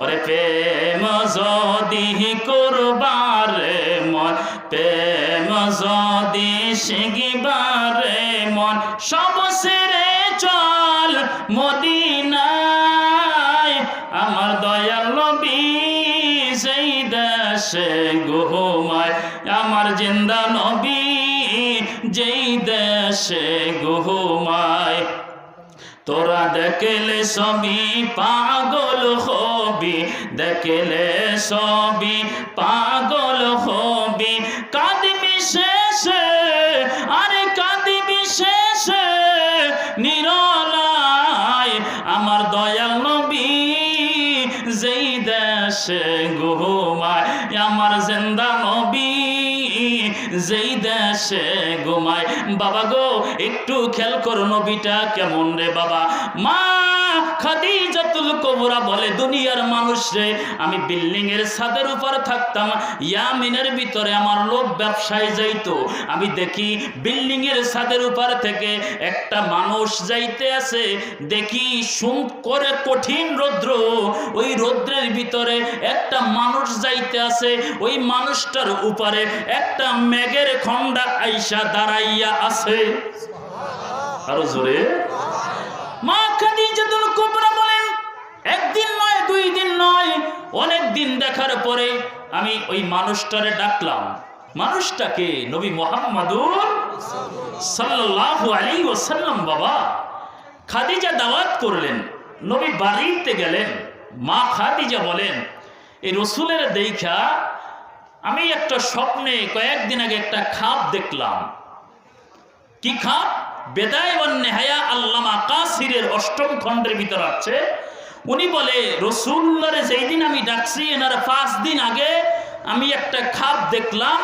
ওরে প্রেম যদি করবারে মন, প্রেম যদি শিগিবারে মন, সব সেরে চল মদিনায়। আমার দয়াল নবী সেই দেশে ঘুমায় আমার জিন্দা নবী যেই দেশে ঘুমায় তোরা দেখলে সবই পাগল হবি, দেখলে সবই পাগল হবি। কাঁদবি শেষে, আরে কাঁদবি শেষে, নিরলায় আমার দয়াল নবী যেই দেশে ঘুমায়, আমার জিন্দা যেই দেশে ঘুমায়। বাবা গো একটু খেয়াল করো নবীটা কেমন রে বাবা। মা খাদিজাতুল কবরা বলে, দুনিয়ার মানুষ রে, আমি বিল্ডিং এর ছাদের উপর থাকতাম, ইয়ামিনের ভিতরে আমার লোক ব্যবসায় আমি দেখি বিল্ডিং এর ছাদের উপর থেকে একটা মানুষ যাইতে আছে, দেখি সুম করে কঠিন রৌদ্র, ওই রৌদ্রের ভিতরে একটা মানুষ যাইতে আছে, ওই মানুষটার উপরে একটা মেঘের খন্ডা আইসা দাঁড়াইয়া আছে। আরও জোরে। মা খাদিজাতুল অনেক দিন দেখার পরে আমি ওই মানুষটারে ডাকলাম। মানুষটাকে নবী মোহাম্মদুর সাল্লাল্লাহু আলাইহি ওয়াসাল্লাম বাবা। খাদিজা দাওয়াত করলেন, নবী বাড়িতে গেলেন, মা খাদিজা বলেন এই রসুলের দেখা আমি একটা স্বপ্নে কয়েকদিন আগে একটা খাপ দেখলাম। কি খাপ? বেদায় নেহায়া আল্লামা কাসিরের অষ্টম খণ্ডের ভিতর আছে। উনি বলে রসুল্লারে যেই দিন আমি ডাকছি, এনার পাঁচ দিন আগে আমি একটা খাপ দেখলাম,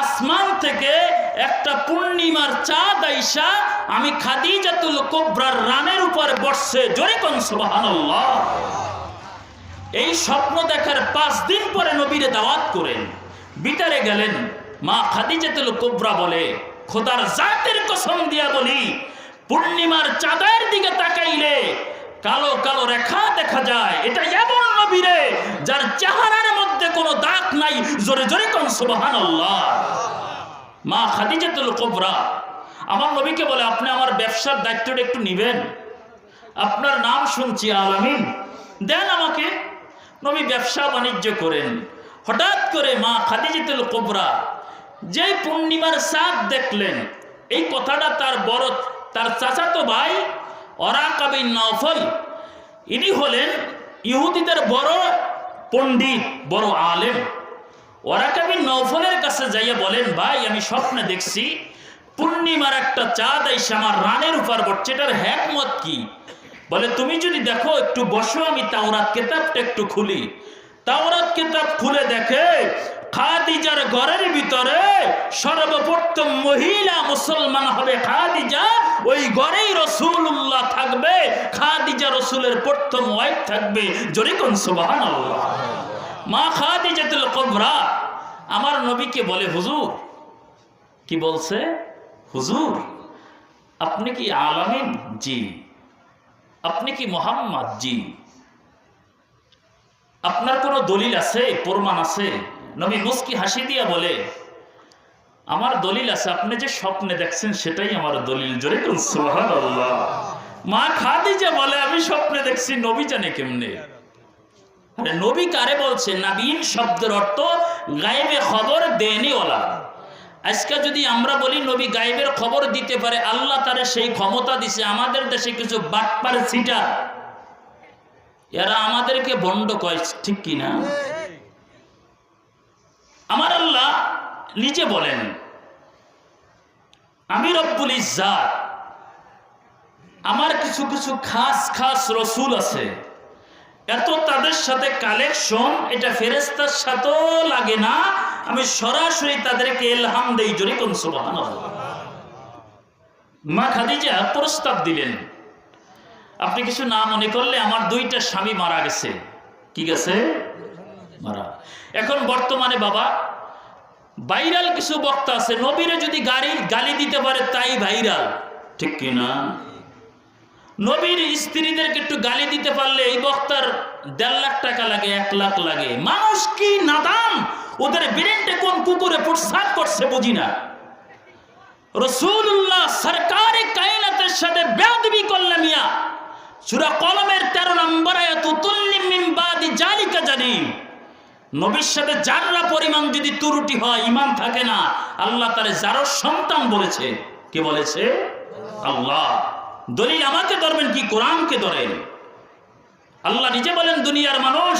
আসমান থেকে একটা পূর্ণিমার চাঁদ আইসা আমি খাদিজাতুল কোবরার রানের উপর বসছে জোরে এই স্বপ্ন দেখার পাঁচ দিন পরে নবীরে দাওয়াত করেন, বিটারে গেলেন, মা খাদি খাদিজাতুল কোবরা বলে, খোদার জাতের কসম দিয়া বলি, পূর্ণিমার চাঁদের দিকে তাকাইলে কালো কালো রেখা দেখা যায়। এটা এমন নবীরে যার চেহারার মধ্যে কোনো দাগ নাই। জোরে জোরে কোন, সুবহানাল্লাহ। মা খাদিজাতুল কোবরা, আমার নবীকে বলে, আপনি আমার ব্যবসার দায়িত্বটা একটু নিবেন। আপনার নাম শুনছি আলামিন দেন আমাকে নবী ব্যবসা বাণিজ্য করেন। হঠাৎ করে মা খাদিজাতুল কোবরা যে পূর্ণিমার চাঁদ দেখলেন, এই কথাটা তার বড়, তার চাচাতো ভাই অরা কাবিন নফল। ইনি হলেন ইহুদিদের বড় পণ্ডিত, বড় আলেম। ওরাকাবি নৌফলের কাছে যাইয়া বলেন, ভাই, আমি স্বপ্নে দেখছি পূর্ণিমার একটা চাঁদ এসে আমার রানের উপর পড়ছে এটার হ্যাকমত কি? বলে, তুমি যদি দেখো, একটু বসো, আমি তাওরাত কেতাবটা একটু খুলি। তাওরাত কেতাব খুলে দেখে খাদিজার ঘরের ভিতরে সর্বপ্রথম মহিলা মুসলমান হবে খাদিজা। ওই ঘরেই রসুল্লাহ থাকবে, খাদিজা রসুলের প্রথম ওয়াইফ থাকবে। জরিকন সুবাহান মা খাদিজাতুল কবরা, আমার নবীকে বলে, হুজুর, কি বলছে? হুজুর, আপনি কি আলামিন? জি। আপনি কি মোহাম্মদ? জি। আপনার কোনো দলিল আছে? প্রমাণ আছে? নবী মুস্কি হাসি দিয়া বলে, আমার দলিল আছে, আপনি যে স্বপ্নে দেখছেন সেটাই আমার দলিল। জোরে মা খাদিজা বলে, আমি স্বপ্নে দেখছি নবী জানে কেমনে? আরে নবী কারে বলছে? নাবিন শব্দের অর্থ, গায়েবে খবর দেনি ওলা। আজকে যদি আমরা বলি নবী গায়েবের খবর দিতে পারে, আল্লাহ তারে সেই ক্ষমতা দিছে, আমাদের দেশে কিছু বাটপার সিটা এরা আমাদেরকে বন্ড কয় ঠিক কি না? আমার আল্লাহ নিজে বলেন, আমি রব্বুল ইজ্জাত, আমার কিছু কিছু খাস খাস রসুল আছে। এত তাদের সাথে কালেকশন, এটা ফেরেস্তার সাথেও লাগে না। আমি সরাসরি তাদেরকে এলহাম দেই জোরে কোন সুবহান মা খাদিজা প্রস্তাব দিলেন আপনি কিছু না মনে করলে আমার দুইটা স্বামী মারা গেছে। কি গেছে? মারা। এখন বর্তমানে বাবা, ভাইরাল কিছু বক্তা আছে, নবীরে যদি গাড়ি, গালি দিতে পারে তাই ভাইরাল। ঠিক কি না? নবীর স্ত্রীদেরকে একটু গালি দিতে পারলে এই বক্তার দেড় লাখ টাকা লাগে, এক লাখ লাগে। মানুষ কি নাদান? ওদের ব্রেনটা কোন কুকুরে প্রসাদ করছে বুঝি না। রসুল্লাহ সরকারি কায়নাতের সাথে বেদবি করলে মিয়া। সুরা কলমের তেরো নম্বর নবীর সাথে যাররা পরিমাণ যদি তুরুটি হয় ইমান থাকে না, আল্লাহ তারে যারো সন্তান বলেছে, কে বলেছে? আল্লাহ। দলিল আমাকে ধরবেন কি? কোরআনকে ধরেন। আল্লাহ নিজে বলেন, দুনিয়ার মানুষ,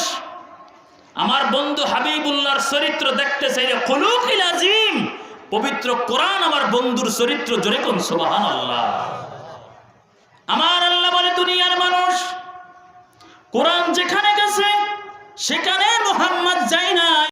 আমার বন্ধু হাবিবুল্লাহর চরিত্র দেখতে চাইলে খুলুকিল আজিম। পবিত্র কোরআন আমার বন্ধুর চরিত্র জোরে কোন? সুবহান আল্লাহ আমার আল্লাহ বলে দুনিয়ার মানুষ কোরআন যেখানে গেছে সেখানে মোহাম্মদ যায় না